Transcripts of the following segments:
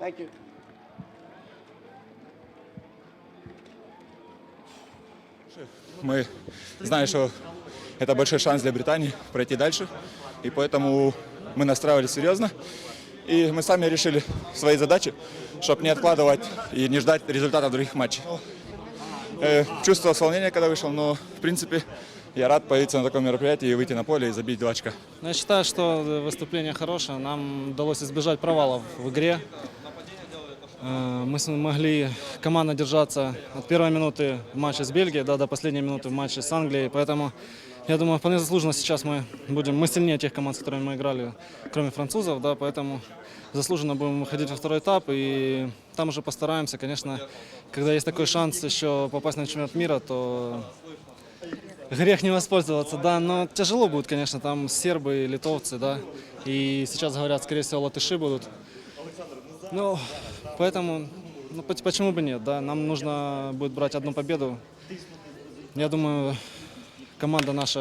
Thank you. Мы знаем, что это большой шанс для Британии пройти дальше, и поэтому мы настраивались серьезно. И мы сами решили свои задачи, чтобы не откладывать и не ждать результатов других матчей. Э, чувствовал волнение, когда вышел, но в принципе я рад появиться на таком мероприятии и выйти на поле и забить два очка. Ну, Я считаю, что выступление хорошее. Нам удалось избежать провалов в игре. Э, Мы смогли командно держаться от первой минуты в матче с Бельгией да, до последней минуты в матче с Англией. Поэтому, я думаю, вполне заслуженно сейчас мы будем, мы сильнее тех команд, с которыми мы играли, кроме французов, да, поэтому заслуженно будем выходить во второй этап. И там уже постараемся, конечно, когда есть такой шанс еще попасть на чемпионат мира, то Грех не воспользоваться, да, но тяжело будет, конечно, там сербы, литовцы, да, и сейчас говорят, скорее всего, латыши будут. Ну, поэтому, ну, поч- почему бы нет, да, нам нужно будет брать одну победу. Я думаю, команда наша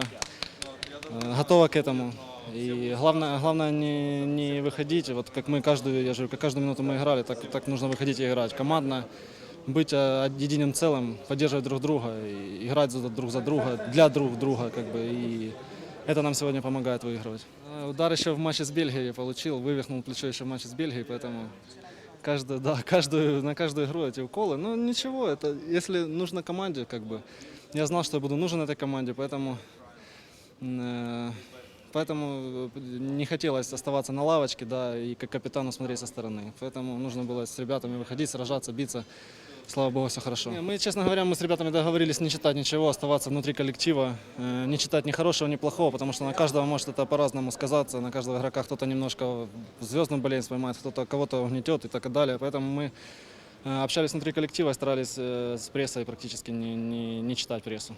э, готова к этому. И главное, главное не, не выходить, вот как мы каждую, я же как каждую минуту мы играли, так, так нужно выходить и играть. Командно, быть единым целым, поддерживать друг друга, играть друг за друга, для друг друга, как бы, и это нам сегодня помогает выигрывать. Э, Удар еще в матче с Бельгией получил, вывихнул плечо еще в матче с Бельгией, поэтому каждую, да, каждую, на каждую игру эти уколы. Ну ничего, это если нужно команде, как бы, я знал, что я буду нужен этой команде, поэтому э, Поэтому э, не хотелось оставаться на лавочке, да, и как капитану смотреть со стороны. Поэтому нужно было с ребятами выходить, сражаться, биться. Слава богу, все хорошо. Не, Мы, честно говоря, мы с ребятами договорились не читать ничего, оставаться внутри коллектива, э, не читать ни хорошего, ни плохого, потому что на каждого может это по-разному сказаться, на каждого игрока кто-то немножко звездную болезнь поймает, кто-то кого-то угнетет и так далее. Поэтому мы э, общались внутри коллектива и старались э, с прессой практически не, не, не читать прессу.